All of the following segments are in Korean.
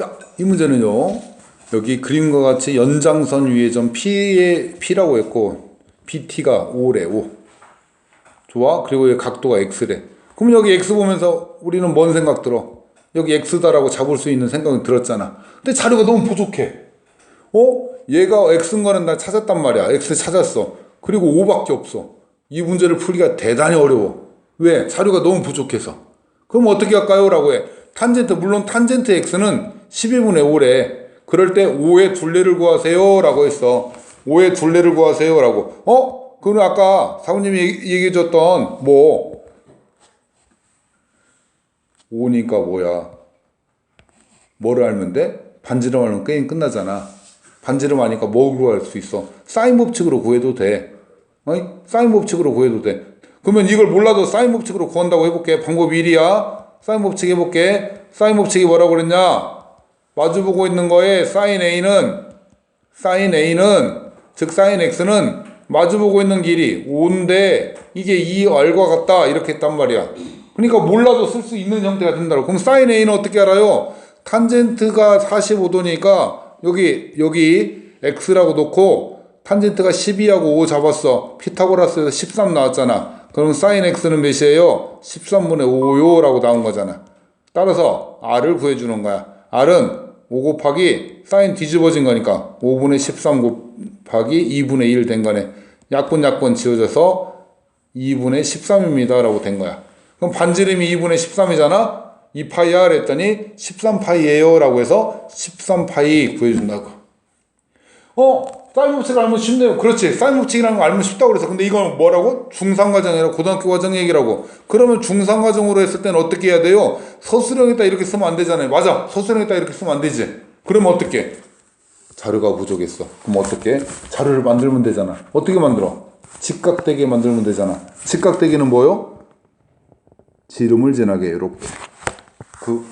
자, 이 문제는요. 여기 그림과 같이 연장선 위의 점 P의 P라고 했고 BT가 5래 5. 좋아? 그리고 여기 각도가 X래. 그럼 여기 X 보면서 우리는 뭔 생각 들어? 여기 X다라고 잡을 수 있는 생각이 들었잖아. 근데 자료가 너무 부족해. 어? 얘가 X인 거는 나 찾았단 말이야. X 찾았어. 그리고 5밖에 없어. 이 문제를 풀기가 대단히 어려워. 왜? 자료가 너무 부족해서. 그럼 어떻게 할까요? 라고 해. 탄젠트, 물론 탄젠트 X는 12분의 5래. 그럴 때 5의 둘레를 구하세요. 라고 했어. 5의 둘레를 구하세요. 라고. 어? 그럼 아까 사부님이 얘기- 얘기해줬던 뭐 5니까 뭐야? 뭐를 알면 돼? 반지름 알면 게임 끝나잖아. 반지름 아니까 뭐 구할 수 있어? 사인 법칙으로 구해도 돼. 어이? 사인 법칙으로 구해도 돼. 그러면 이걸 몰라도 사인 법칙으로 구한다고 해볼게. 방법 1이야. 사인 법칙 해볼게. 사인 법칙이 뭐라고 그랬냐? 마주보고 있는 거에 사인 A는 사인 A는 즉 사인 X는 마주보고 있는 길이 5인데 이게 2R과 같다 이렇게 했단 말이야. 그러니까 몰라도 쓸 수 있는 형태가 된다고. 그럼 사인 A는 어떻게 알아요? 탄젠트가 45도니까 여기 여기 X라고 놓고 탄젠트가 12하고 5 잡았어. 피타고라스에서 13 나왔잖아. 그럼 사인 X는 몇이에요? 13분의 5요 라고 나온 거잖아. 따라서 R을 구해주는 거야. R은 5 곱하기 사인 뒤집어진 거니까 5분의 13 곱하기 2분의 1 된 거네. 약분 약분 지워져서 2분의 13입니다. 라고 된 거야. 그럼 반지름이 2분의 13이잖아? 2파이야? 그랬더니 13파이에요. 라고 해서 13파이 구해준다고. 어? 사인 법칙을 알면 쉽네요. 그렇지. 사인 법칙이라는 거 알면 쉽다고 그래서. 근데 이건 뭐라고? 중상과정 이라 고등학교 과정 얘기라고. 그러면 중상과정으로 했을 때는 어떻게 해야 돼요? 서술형에다 이렇게 쓰면 안 되잖아요. 맞아. 서술형에다 이렇게 쓰면 안 되지. 그러면 어떻게? 자료가 부족했어. 그럼 어떻게? 자료를 만들면 되잖아. 어떻게 만들어? 직각되게 만들면 되잖아. 직각되기는 뭐요? 지름을 지나게 이렇게.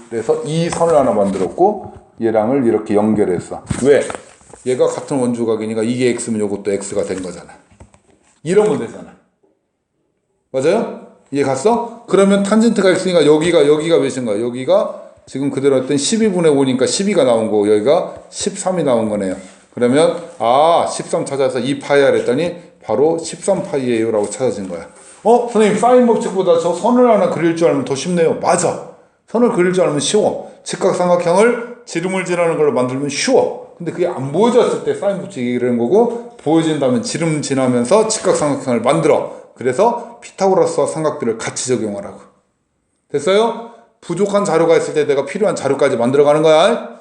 그래서 이 선을 하나 만들었고 얘랑을 이렇게 연결했어. 왜? 얘가 같은 원주각이니까 이게 x면 이것도 x가 된 거잖아. 이러면 되잖아. 맞아요? 이해 갔어? 그러면 탄젠트가 x니까 여기가 여기가 몇인 거야? 여기가 지금 그대로 했던 12분의 5니까 12가 나온 거고 여기가 13이 나온 거네요. 그러면 아, 13 찾아서 2파이야 그랬더니 바로 13파이예요 라고 찾아진 거야. 어? 선생님 사인 법칙보다 저 선을 하나 그릴 줄 알면 더 쉽네요. 맞아. 선을 그릴 줄 알면 쉬워. 직각삼각형을 지름을 지나는 걸로 만들면 쉬워. 근데 그게 안 보여졌을 때 사인 이런 거고 보여진다면 지름 지나면서 직각삼각형을 만들어. 그래서 피타고라스와 삼각비를 같이 적용하라고. 됐어요? 부족한 자료가 있을 때 내가 필요한 자료까지 만들어가는 거야.